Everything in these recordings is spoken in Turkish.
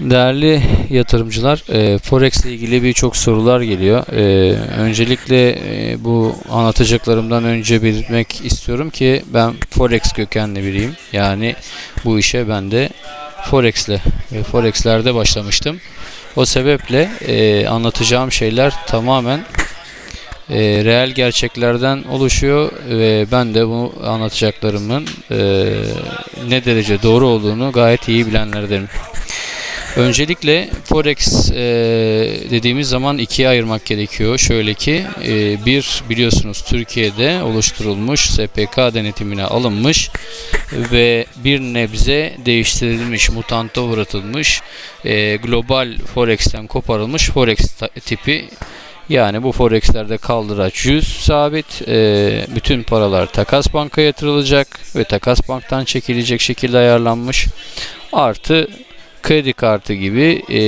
Değerli yatırımcılar, e, Forex ile ilgili birçok sorular geliyor. E, öncelikle e, bu anlatacaklarımdan önce belirtmek istiyorum ki ben Forex kökenli biriyim. Yani bu işe ben de Forex ile ve Forex'lerde başlamıştım. O sebeple e, anlatacağım şeyler tamamen e, reel gerçeklerden oluşuyor ve ben de bu anlatacaklarımın e, ne derece doğru olduğunu gayet iyi bilenlerdenim. Öncelikle Forex e, dediğimiz zaman ikiye ayırmak gerekiyor. Şöyle ki e, bir biliyorsunuz Türkiye'de oluşturulmuş SPK denetimine alınmış ve bir nebze değiştirilmiş, mutanta uğratılmış e, global Forex'ten koparılmış Forex tipi yani bu forexlerde kaldıraç 100 sabit. E, bütün paralar takas banka yatırılacak ve takas banktan çekilecek şekilde ayarlanmış. Artı kredi kartı gibi e,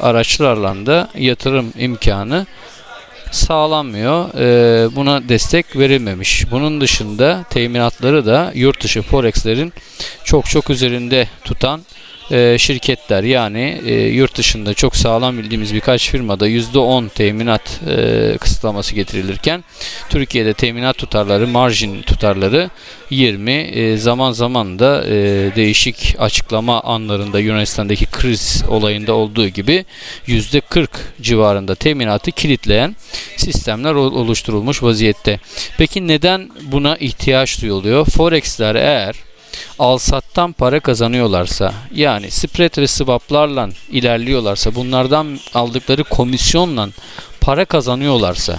araçlarla da yatırım imkanı sağlanmıyor. E, buna destek verilmemiş. Bunun dışında teminatları da yurt dışı forexlerin çok çok üzerinde tutan e, şirketler yani e, yurt dışında çok sağlam bildiğimiz birkaç firmada %10 teminat e, kısıtlaması getirilirken Türkiye'de teminat tutarları, marjin tutarları 20 e, zaman zaman da e, değişik açıklama anlarında Yunanistan'daki kriz olayında olduğu gibi %40 civarında teminatı kilitleyen sistemler ol- oluşturulmuş vaziyette. Peki neden buna ihtiyaç duyuluyor? Forex'ler eğer alsattan para kazanıyorlarsa yani spread ve swaplarla ilerliyorlarsa bunlardan aldıkları komisyonla para kazanıyorlarsa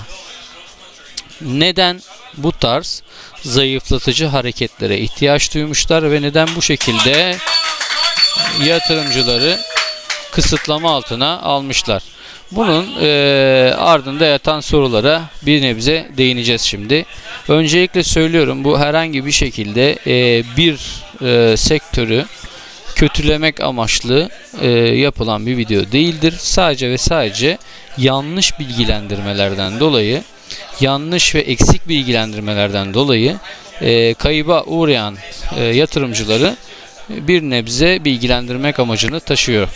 neden bu tarz zayıflatıcı hareketlere ihtiyaç duymuşlar ve neden bu şekilde yatırımcıları kısıtlama altına almışlar. Bunun eee, ardında yatan sorulara bir nebze değineceğiz şimdi. Öncelikle söylüyorum bu herhangi bir şekilde eee, bir eee, sektörü kötülemek amaçlı eee, yapılan bir video değildir. Sadece ve sadece yanlış bilgilendirmelerden dolayı yanlış ve eksik bilgilendirmelerden dolayı eee, kayıba uğrayan eee, yatırımcıları bir nebze bilgilendirmek amacını taşıyor.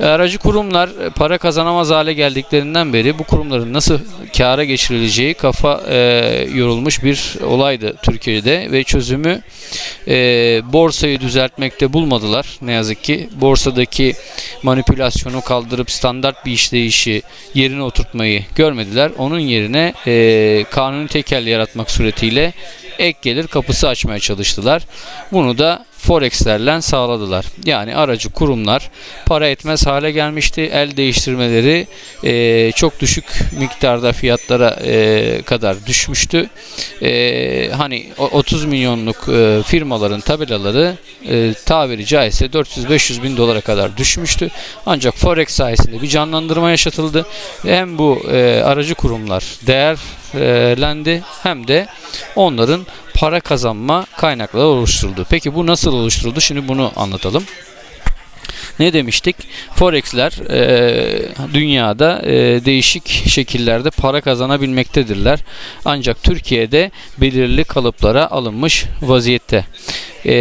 E, Aracı kurumlar e, para kazanamaz hale geldiklerinden beri bu kurumların nasıl kâra geçirileceği kafa e, yorulmuş bir olaydı Türkiye'de ve çözümü e, borsayı düzeltmekte bulmadılar ne yazık ki. Borsadaki manipülasyonu kaldırıp standart bir işleyişi yerine oturtmayı görmediler. Onun yerine e, kanuni tekel yaratmak suretiyle ek gelir kapısı açmaya çalıştılar. Bunu da Forex'lerle sağladılar. Yani aracı kurumlar para etmez hale gelmişti. El değiştirmeleri e, çok düşük miktarda fiyatlara e, kadar düşmüştü. E, hani o- 30 milyonluk e, firmaların tabelaları e, tabiri caizse 400-500 bin dolara kadar düşmüştü. Ancak Forex sayesinde bir canlandırma yaşatıldı. Hem bu e, aracı kurumlar değerlendi hem de onların para kazanma kaynakları oluşturuldu. Peki bu nasıl oluşturuldu? Şimdi bunu anlatalım. Ne demiştik? Forex'ler e, dünyada e, değişik şekillerde para kazanabilmektedirler. Ancak Türkiye'de belirli kalıplara alınmış vaziyette. E,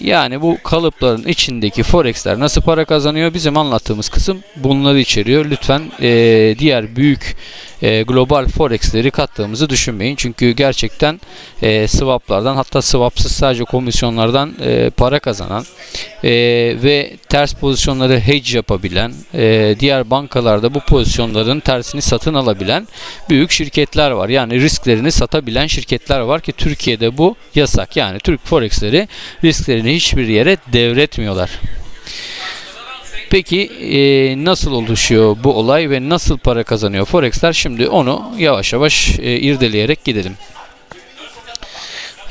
yani bu kalıpların içindeki Forex'ler nasıl para kazanıyor? Bizim anlattığımız kısım bunları içeriyor. Lütfen e, diğer büyük e, global Forex'leri kattığımızı düşünmeyin. Çünkü gerçekten e, swaplardan hatta swapsız sadece komisyonlardan e, para kazanan e, ve ters pozisyonları hedge yapabilen, e, diğer bankalarda bu pozisyonların tersini satın alabilen büyük şirketler var. Yani risklerini satabilen şirketler var ki Türkiye'de bu yasak. Yani Türk Forex'leri risklerini hiçbir yere devretmiyorlar. Peki e, nasıl oluşuyor bu olay ve nasıl para kazanıyor Forex'ler? Şimdi onu yavaş yavaş e, irdeleyerek gidelim.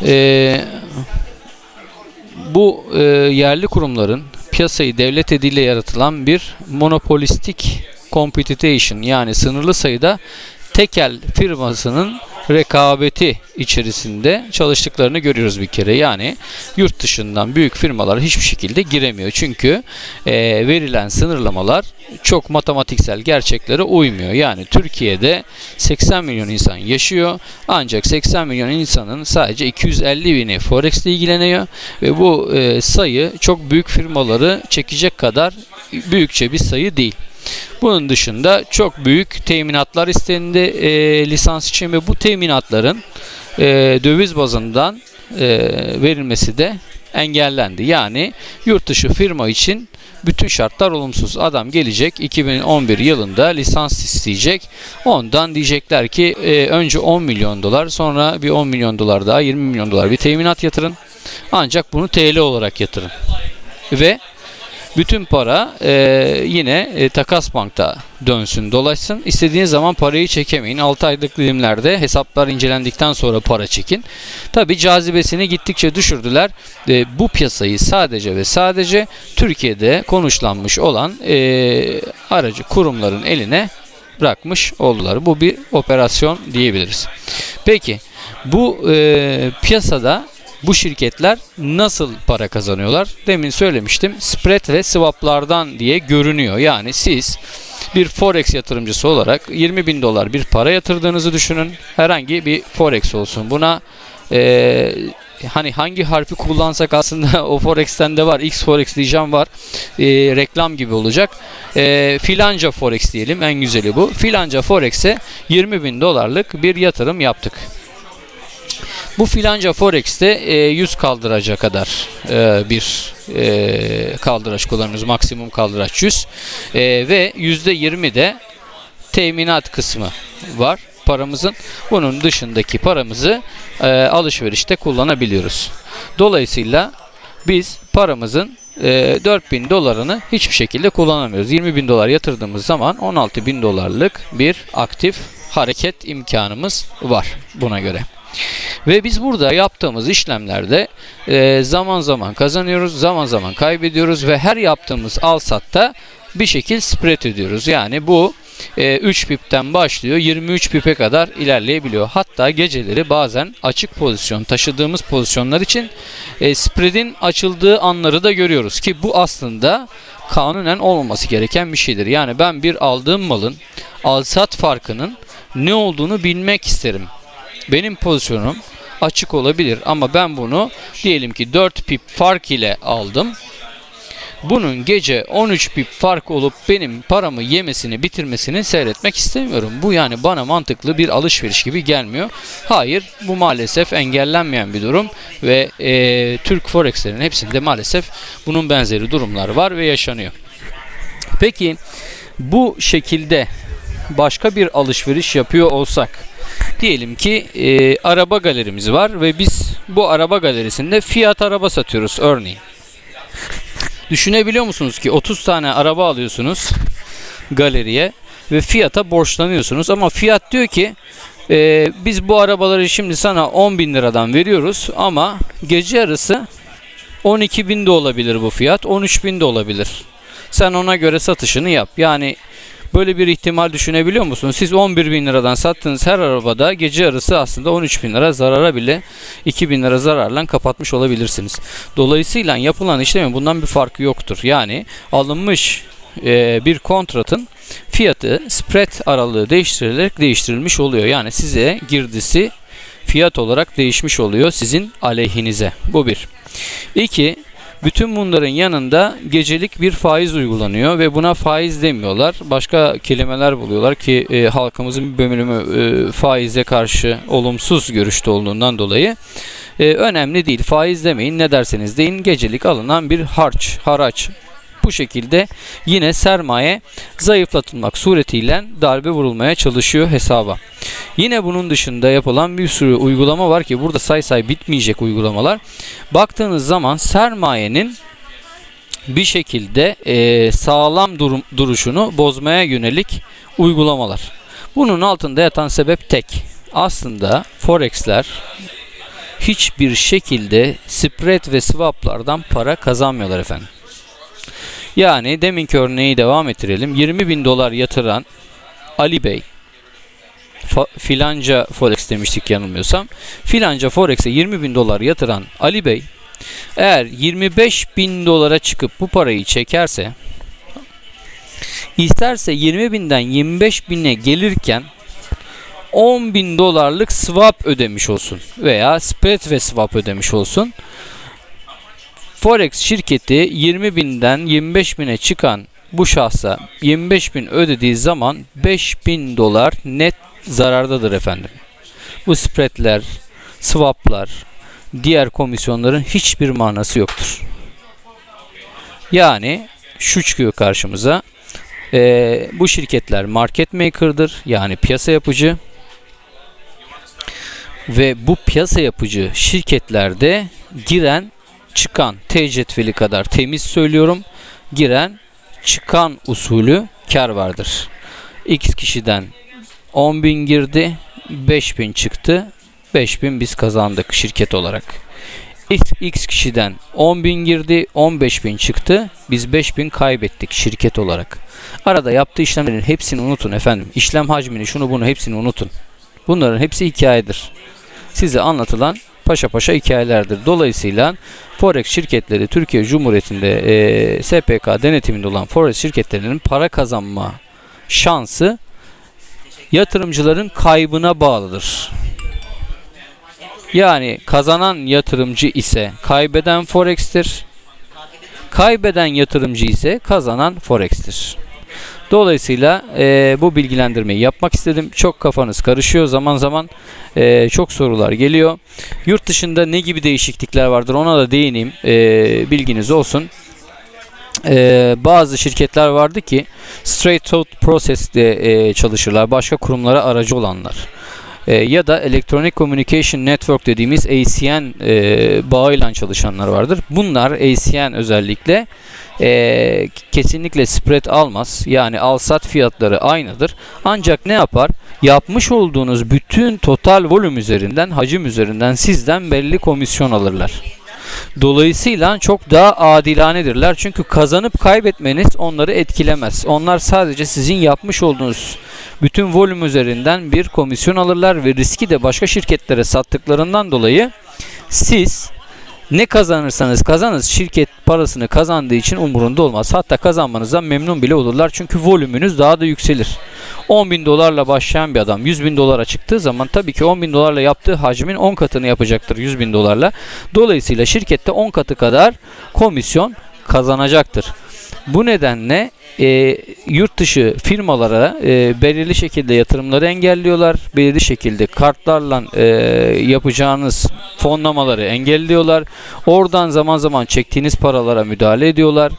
E, bu e, yerli kurumların piyasayı devlet eliyle yaratılan bir monopolistik competition yani sınırlı sayıda tekel firmasının rekabeti içerisinde çalıştıklarını görüyoruz bir kere. Yani yurt dışından büyük firmalar hiçbir şekilde giremiyor. Çünkü e, verilen sınırlamalar çok matematiksel gerçeklere uymuyor. Yani Türkiye'de 80 milyon insan yaşıyor. Ancak 80 milyon insanın sadece 250 bini Forex ile ilgileniyor. Ve bu e, sayı çok büyük firmaları çekecek kadar büyükçe bir sayı değil. Bunun dışında çok büyük teminatlar istendi e, lisans için ve bu teminatların e, döviz bazından e, verilmesi de engellendi. Yani yurt dışı firma için bütün şartlar olumsuz. Adam gelecek 2011 yılında lisans isteyecek. Ondan diyecekler ki e, önce 10 milyon dolar sonra bir 10 milyon dolar daha 20 milyon dolar bir teminat yatırın. Ancak bunu TL olarak yatırın. Ve bütün para e, yine e, takas bankta dönsün dolaşsın. İstediğiniz zaman parayı çekemeyin. 6 aylık dilimlerde hesaplar incelendikten sonra para çekin. Tabi cazibesini gittikçe düşürdüler. E, bu piyasayı sadece ve sadece Türkiye'de konuşlanmış olan e, aracı kurumların eline bırakmış oldular. Bu bir operasyon diyebiliriz. Peki bu e, piyasada bu şirketler nasıl para kazanıyorlar? Demin söylemiştim. Spread ve swaplardan diye görünüyor. Yani siz bir forex yatırımcısı olarak 20 bin dolar bir para yatırdığınızı düşünün. Herhangi bir forex olsun. Buna e, hani hangi harfi kullansak aslında o forex'ten de var. X forex diyeceğim var. E, reklam gibi olacak. E, filanca forex diyelim. En güzeli bu. Filanca forex'e 20 bin dolarlık bir yatırım yaptık. Bu filanca Forex'te e, 100 kaldıraca kadar e, bir e, kaldıraç kullanıyoruz. Maksimum kaldıraç 100. E, ve %20 de teminat kısmı var paramızın. Bunun dışındaki paramızı e, alışverişte kullanabiliyoruz. Dolayısıyla biz paramızın e, 4000 dolarını hiçbir şekilde kullanamıyoruz. 20 bin dolar yatırdığımız zaman 16 bin dolarlık bir aktif hareket imkanımız var buna göre. Ve biz burada yaptığımız işlemlerde e, zaman zaman kazanıyoruz, zaman zaman kaybediyoruz ve her yaptığımız alsatta bir şekil spread ediyoruz. Yani bu e, 3 pipten başlıyor 23 pipe kadar ilerleyebiliyor. Hatta geceleri bazen açık pozisyon taşıdığımız pozisyonlar için e, spread'in açıldığı anları da görüyoruz ki bu aslında kanunen olmaması gereken bir şeydir. Yani ben bir aldığım malın al-sat farkının ne olduğunu bilmek isterim. Benim pozisyonum açık olabilir ama ben bunu diyelim ki 4 pip fark ile aldım. Bunun gece 13 pip fark olup benim paramı yemesini bitirmesini seyretmek istemiyorum. Bu yani bana mantıklı bir alışveriş gibi gelmiyor. Hayır bu maalesef engellenmeyen bir durum ve e, Türk Forex'lerin hepsinde maalesef bunun benzeri durumlar var ve yaşanıyor. Peki bu şekilde başka bir alışveriş yapıyor olsak Diyelim ki e, araba galerimiz var ve biz bu araba galerisinde fiyat araba satıyoruz örneğin. Düşünebiliyor musunuz ki 30 tane araba alıyorsunuz galeriye ve fiyata borçlanıyorsunuz ama fiyat diyor ki e, biz bu arabaları şimdi sana 10 bin liradan veriyoruz ama gece yarısı 12 bin de olabilir bu fiyat 13 bin de olabilir. Sen ona göre satışını yap. Yani Böyle bir ihtimal düşünebiliyor musunuz? Siz 11 bin liradan sattığınız her arabada gece yarısı aslında 13 bin lira zarara bile 2 bin lira zararla kapatmış olabilirsiniz. Dolayısıyla yapılan işlemin bundan bir farkı yoktur. Yani alınmış e, bir kontratın fiyatı spread aralığı değiştirilerek değiştirilmiş oluyor. Yani size girdisi fiyat olarak değişmiş oluyor sizin aleyhinize. Bu bir. İki, bütün bunların yanında gecelik bir faiz uygulanıyor ve buna faiz demiyorlar. Başka kelimeler buluyorlar ki e, halkımızın bir bölümü e, faize karşı olumsuz görüşte olduğundan dolayı e, önemli değil. Faiz demeyin ne derseniz deyin gecelik alınan bir harç, haraç bu şekilde yine sermaye zayıflatılmak suretiyle darbe vurulmaya çalışıyor hesaba. Yine bunun dışında yapılan bir sürü uygulama var ki burada say say bitmeyecek uygulamalar. Baktığınız zaman sermayenin bir şekilde e, sağlam durum, duruşunu bozmaya yönelik uygulamalar. Bunun altında yatan sebep tek. Aslında forexler hiçbir şekilde spread ve swaplardan para kazanmıyorlar efendim. Yani deminki örneği devam ettirelim. 20 bin dolar yatıran Ali Bey fa- filanca Forex demiştik yanılmıyorsam. Filanca Forex'e 20 bin dolar yatıran Ali Bey eğer 25 bin dolara çıkıp bu parayı çekerse isterse 20 binden 25 bine gelirken 10 bin dolarlık swap ödemiş olsun veya spread ve swap ödemiş olsun. Forex şirketi 20 binden 25 bine çıkan bu şahsa 25 bin ödediği zaman 5 bin dolar net zarardadır efendim. Bu spreadler, swaplar, diğer komisyonların hiçbir manası yoktur. Yani şu çıkıyor karşımıza. Ee, bu şirketler market maker'dır yani piyasa yapıcı ve bu piyasa yapıcı şirketlerde giren çıkan T cetveli kadar temiz söylüyorum giren çıkan usulü kar vardır. X kişiden 10 bin girdi 5 bin çıktı 5 bin biz kazandık şirket olarak. X, X kişiden 10 bin girdi 15 bin çıktı biz 5 bin kaybettik şirket olarak. Arada yaptığı işlemlerin hepsini unutun efendim. İşlem hacmini şunu bunu hepsini unutun. Bunların hepsi hikayedir. Size anlatılan paşa paşa hikayelerdir. Dolayısıyla Forex şirketleri Türkiye Cumhuriyeti'nde e, SPK denetiminde olan Forex şirketlerinin para kazanma şansı yatırımcıların kaybına bağlıdır. Yani kazanan yatırımcı ise kaybeden Forex'tir. Kaybeden yatırımcı ise kazanan Forex'tir. Dolayısıyla e, bu bilgilendirmeyi yapmak istedim. Çok kafanız karışıyor zaman zaman. E, çok sorular geliyor. Yurt dışında ne gibi değişiklikler vardır ona da değineyim. E, bilginiz olsun. E, bazı şirketler vardı ki straight out process'te e, çalışırlar. Başka kurumlara aracı olanlar. E, ya da Electronic Communication Network dediğimiz ACN e, bağıyla çalışanlar vardır. Bunlar ACN özellikle e, kesinlikle spread almaz. Yani al-sat fiyatları aynıdır. Ancak ne yapar? Yapmış olduğunuz bütün total volüm üzerinden, hacim üzerinden sizden belli komisyon alırlar. Dolayısıyla çok daha adilanedirler. Çünkü kazanıp kaybetmeniz onları etkilemez. Onlar sadece sizin yapmış olduğunuz bütün volüm üzerinden bir komisyon alırlar ve riski de başka şirketlere sattıklarından dolayı siz ne kazanırsanız kazanız şirket parasını kazandığı için umurunda olmaz. Hatta kazanmanızdan memnun bile olurlar. Çünkü volümünüz daha da yükselir. 10 bin dolarla başlayan bir adam 100 bin dolara çıktığı zaman tabii ki 10 bin dolarla yaptığı hacmin 10 katını yapacaktır 100 bin dolarla. Dolayısıyla şirkette 10 katı kadar komisyon kazanacaktır. Bu nedenle e, yurt dışı firmalara e, belirli şekilde yatırımları engelliyorlar. Belirli şekilde kartlarla e, yapacağınız fonlamaları engelliyorlar. Oradan zaman zaman çektiğiniz paralara müdahale ediyorlar.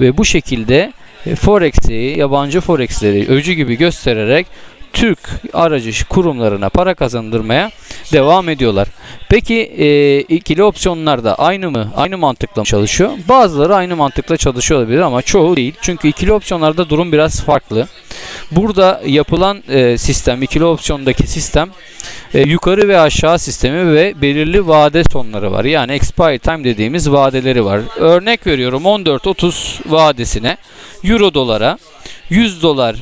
Ve bu şekilde e, Forex'i, yabancı Forex'leri öcü gibi göstererek Türk aracı kurumlarına para kazandırmaya devam ediyorlar. Peki e, ikili opsiyonlar da aynı mı? Aynı mantıkla mı çalışıyor? Bazıları aynı mantıkla çalışıyor olabilir ama çoğu değil. Çünkü ikili opsiyonlarda durum biraz farklı. Burada yapılan e, sistem, ikili opsiyondaki sistem e, yukarı ve aşağı sistemi ve belirli vade sonları var. Yani expiry time dediğimiz vadeleri var. Örnek veriyorum 14.30 vadesine Euro dolara 100 dolar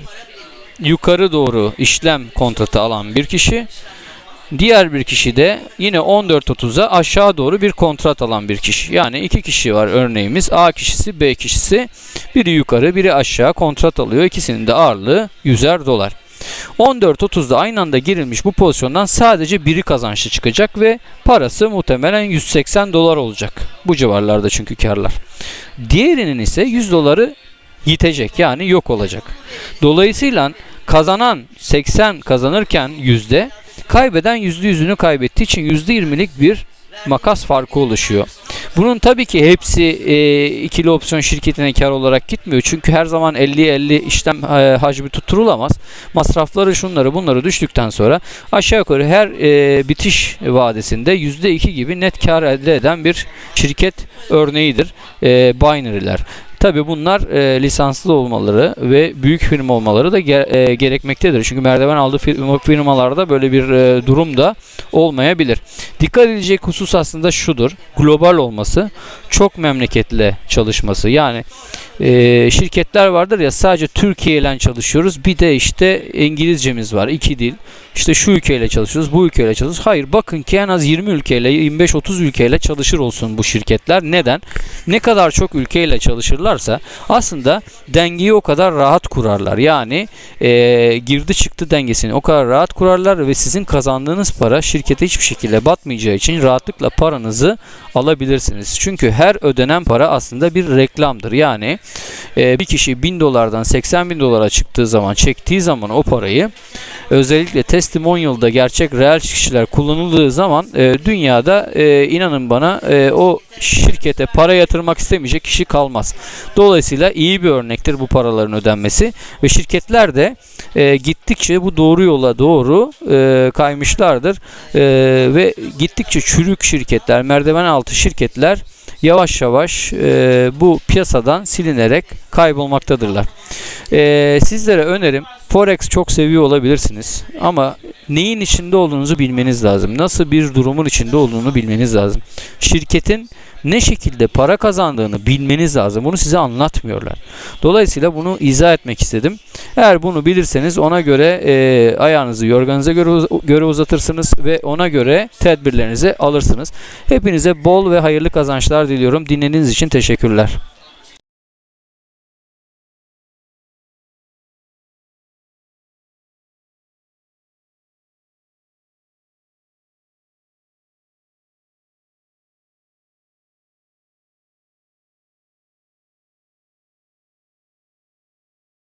yukarı doğru işlem kontratı alan bir kişi Diğer bir kişi de yine 14.30'a aşağı doğru bir kontrat alan bir kişi. Yani iki kişi var örneğimiz. A kişisi, B kişisi. Biri yukarı, biri aşağı kontrat alıyor. İkisinin de ağırlığı 100'er dolar. 14.30'da aynı anda girilmiş bu pozisyondan sadece biri kazançlı çıkacak ve parası muhtemelen 180 dolar olacak. Bu civarlarda çünkü karlar. Diğerinin ise 100 doları yitecek yani yok olacak. Dolayısıyla kazanan 80 kazanırken yüzde kaybeden yüzde yüzünü kaybettiği için yüzde yirmilik bir makas farkı oluşuyor. Bunun tabii ki hepsi e, ikili opsiyon şirketine kar olarak gitmiyor. Çünkü her zaman 50-50 işlem e, hacmi tutturulamaz. Masrafları şunları bunları düştükten sonra aşağı yukarı her e, bitiş vadesinde %2 gibi net kar elde eden bir şirket örneğidir e, binary'ler. Tabi bunlar e, lisanslı olmaları ve büyük firma olmaları da ge- e, gerekmektedir. Çünkü merdiven aldığı firma, firmalarda böyle bir e, durum da olmayabilir. Dikkat edilecek husus aslında şudur. Global olması, çok memleketle çalışması. Yani e, şirketler vardır ya sadece Türkiye ile çalışıyoruz. Bir de işte İngilizcemiz var. iki dil. İşte şu ülkeyle çalışıyoruz, bu ülkeyle çalışıyoruz. Hayır bakın ki en az 20 ülkeyle, 25-30 ülkeyle çalışır olsun bu şirketler. Neden? Ne kadar çok ülkeyle çalışırlarsa aslında dengeyi o kadar rahat kurarlar. Yani e, girdi çıktı dengesini o kadar rahat kurarlar ve sizin kazandığınız para şirkete hiçbir şekilde batmayacağı için rahatlıkla paranızı alabilirsiniz. Çünkü her ödenen para aslında bir reklamdır. Yani e, bir kişi 1000 dolardan 80 bin dolara çıktığı zaman çektiği zaman o parayı özellikle testimonial'da gerçek reel kişiler kullanıldığı zaman e, dünyada e, inanın bana e, o şirkete para yatırmak istemeyecek kişi kalmaz. Dolayısıyla iyi bir örnektir bu paraların ödenmesi ve şirketler de e, gittikçe bu doğru yola doğru e, kaymışlardır E, ve gittikçe çürük şirketler, merdiven altı şirketler yavaş yavaş e, bu piyasadan silinerek kaybolmaktadırlar. E, sizlere önerim Forex çok seviyor olabilirsiniz ama neyin içinde olduğunuzu bilmeniz lazım. Nasıl bir durumun içinde olduğunu bilmeniz lazım. Şirketin ne şekilde para kazandığını bilmeniz lazım. Bunu size anlatmıyorlar. Dolayısıyla bunu izah etmek istedim. Eğer bunu bilirseniz ona göre e, ayağınızı yorganınıza göre, göre uzatırsınız ve ona göre tedbirlerinizi alırsınız. Hepinize bol ve hayırlı kazançlar diliyorum. Dinlediğiniz için teşekkürler.